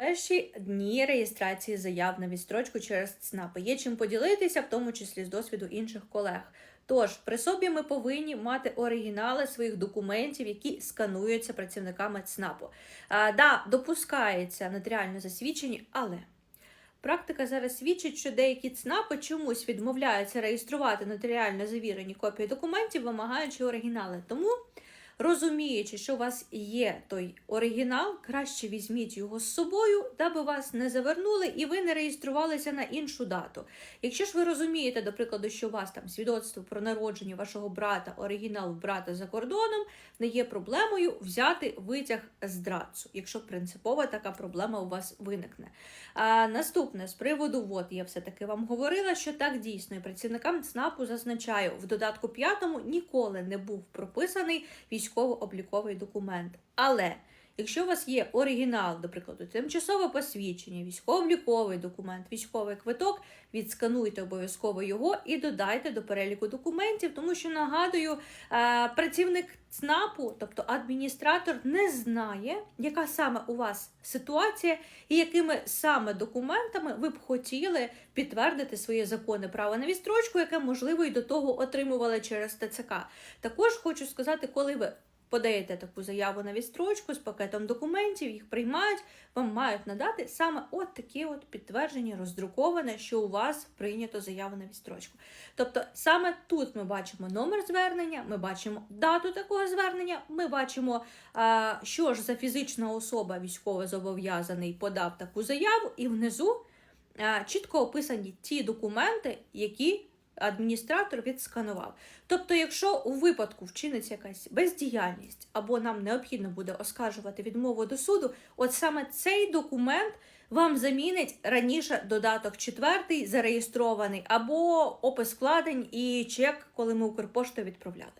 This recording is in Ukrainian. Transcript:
Перші дні реєстрації заяв на відстрочку через ЦНАПи є чим поділитися, в тому числі з досвіду інших колег. Тож при собі ми повинні мати оригінали своїх документів, які скануються працівниками ЦНАПу. А, да, допускається нотаріально засвідчені, але практика зараз свідчить, що деякі ЦНАПи чомусь відмовляються реєструвати нотаріально завірені копії документів, вимагаючи оригінали. Тому. Розуміючи, що у вас є той оригінал, краще візьміть його з собою, даби вас не завернули і ви не реєструвалися на іншу дату. Якщо ж ви розумієте, до прикладу, що у вас там свідоцтво про народження вашого брата, оригінал брата за кордоном, не є проблемою взяти витяг з драцу, якщо принципова така проблема у вас виникне. А наступне з приводу, от я все-таки вам говорила, що так дійсно і працівникам ЦНАПу зазначаю, в додатку п'ятому ніколи не був прописаний військово-обліковий документ. Але якщо у вас є оригінал, до прикладу, тимчасове посвідчення, військово-обліковий документ, військовий квиток, відскануйте обов'язково його і додайте до переліку документів, тому що нагадую, е, працівник ЦНАПу, тобто адміністратор, не знає, яка саме у вас ситуація і якими саме документами ви б хотіли підтвердити своє законне право на відстрочку, яке можливо і до того отримували через ТЦК. Також хочу сказати, коли ви подаєте таку заяву на відстрочку з пакетом документів, їх приймають, вам мають надати саме от таке от підтвердження роздруковане, що у вас прийнято заяву на відстрочку. Тобто саме тут ми бачимо номер звернення, ми бачимо дату такого звернення, ми бачимо, що ж за фізична особа військово зобов'язаний подав таку заяву, і внизу чітко описані ті документи, які адміністратор відсканував. Тобто, якщо у випадку вчиниться якась бездіяльність або нам необхідно буде оскаржувати відмову до суду, от саме цей документ вам замінить раніше додаток четвертий зареєстрований, або опис вкладень і чек, коли ми Укрпошту відправляли.